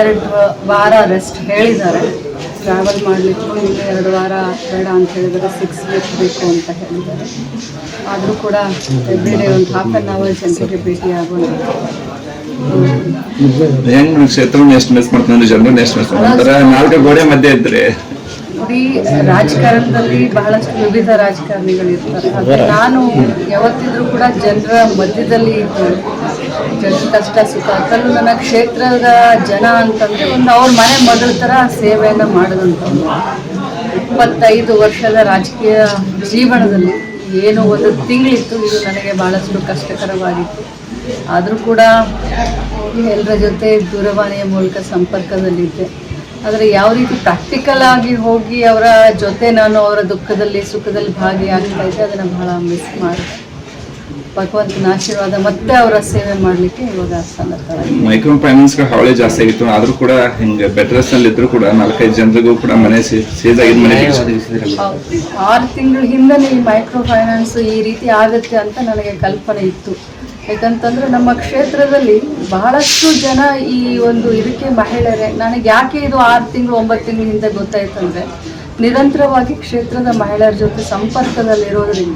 ಎರಡು ವಾರ ರೆಸ್ಟ್ ಹೇಳಿದ್ದಾರೆ. ಟ್ರಾವೆಲ್ ಮಾಡಲಿಕ್ಕೂ ಇನ್ನು ಎರಡು ವಾರ ಬೇಡ ಅಂತ ಹೇಳಿದರೆ ಸಿಕ್ಸ್ ವೀಕ್ ಬೇಕು ಅಂತ ಹೇಳಿದ್ದಾರೆ. ಆದರೂ ಕೂಡ ಎವ್ರಿ ಡೇ ಒಂದು ಹಾಫ್ ಆನ್ ಅವರ್ ಜನರಿಗೆ ಭೇಟಿ ಆಗೋಣ ಹೆಂಗ್ ಕ್ಷೇತ್ರವನ್ನು ಎಷ್ಟು ಮಿಸ್ ಮಾಡ್ತಾನೆ ಜನರನ್ನ ಎಷ್ಟು ಮಿಸ್ ಮಾಡ್ತಾರೆ? ನಾಲ್ಕು ಗೋಡೆ ಮಧ್ಯೆ ಇದ್ರೆ ನೋಡಿ ರಾಜಕಾರಣದಲ್ಲಿ ಬಹಳಷ್ಟು ವಿವಿಧ ರಾಜಕಾರಣಿಗಳು ಇರ್ತಾರೆ ಆದರೆ ನಾನು ಯಾವತ್ತಿದ್ರೂ ಕೂಡ ಜನರ ಮಧ್ಯದಲ್ಲಿ ಇದ್ದು ಜನರ ಕಷ್ಟ ಸುಖ ಅದರಲ್ಲೂ ನನ್ನ ಕ್ಷೇತ್ರದ ಜನ ಅಂತಂದರೆ ಒಂದು ಅವ್ರ ಮನೆ ಮೊದಲ ಥರ ಸೇವೆಯನ್ನು ಮಾಡಿದಂತ ಇಪ್ಪತ್ತೈದು ವರ್ಷದ ರಾಜಕೀಯ ಜೀವನದಲ್ಲಿ ಏನು ಒಂದು ತಿಂಗಳಿತ್ತು ಇದು ನನಗೆ ಭಾಳಷ್ಟು ಕಷ್ಟಕರವಾಗಿತ್ತು. ಆದರೂ ಕೂಡ ಎಲ್ಲರ ಜೊತೆ ದೂರವಾಣಿಯ ಮೂಲಕ ಸಂಪರ್ಕದಲ್ಲಿದ್ದೆ. ಆದರೆ ಯಾವ ರೀತಿ ಪ್ರಾಕ್ಟಿಕಲ್ ಆಗಿ ಹೋಗಿ ಅವರ ಜೊತೆ ನಾನು ಅವರ ದುಃಖದಲ್ಲಿ, ಸುಖದಲ್ಲಿ ಭಾಗಿಯಾಗ್ತಾ ಇದ್ದೆ, ಅದನ್ನು ಬಹಳ ಮಿಸ್ ಮಾಡಿದೆ. ಭಗವಂತನ ಆಶೀರ್ವಾದ ಮತ್ತೆ ಅವರ ಸೇವೆ ಮಾಡಲಿಕ್ಕೆ ಇವಾಗ ಮೈಕ್ರೋ ಫೈನಾನ್ಸ್ ಹಾವಳಿ ಜಾಸ್ತಿ ಆಗಿತ್ತು. ಆದ್ರೂ ಕೂಡ ಹಿಂಗೆ ಬೆಟರ್ಸ್ನಲ್ಲಿ ಇದ್ರು ಕೂಡ ನಾಲ್ಕೈದು ಜನರಿಗೂ ಕೂಡ ಮನೆ ಸೇಜ್ ಆಗಿದ್ ಮನೆ ಹೌದು. ಆರು ತಿಂಗಳ ಹಿಂದೆ ಈ ಮೈಕ್ರೋ ಫೈನಾನ್ಸ್ ಈ ರೀತಿ ಆಗುತ್ತೆ ಅಂತ ನನಗೆ ಕಲ್ಪನೆ ಇತ್ತು. ಯಾಕಂತಂದ್ರೆ ನಮ್ಮ ಕ್ಷೇತ್ರದಲ್ಲಿ ಬಹಳಷ್ಟು ಜನ ಈ ಒಂದು ಇದಕ್ಕೆ ಮಹಿಳೆಯರೇ ನನಗೆ ಯಾಕೆ ಇದು ಆರು ತಿಂಗಳು ಒಂಬತ್ತು ತಿಂಗಳ ಹಿಂದೆ ಗೊತ್ತಾಯ್ತಂದ್ರೆ ನಿರಂತರವಾಗಿ ಕ್ಷೇತ್ರದ ಮಹಿಳೆಯರ ಜೊತೆ ಸಂಪರ್ಕದಲ್ಲಿರೋದ್ರಿಂದ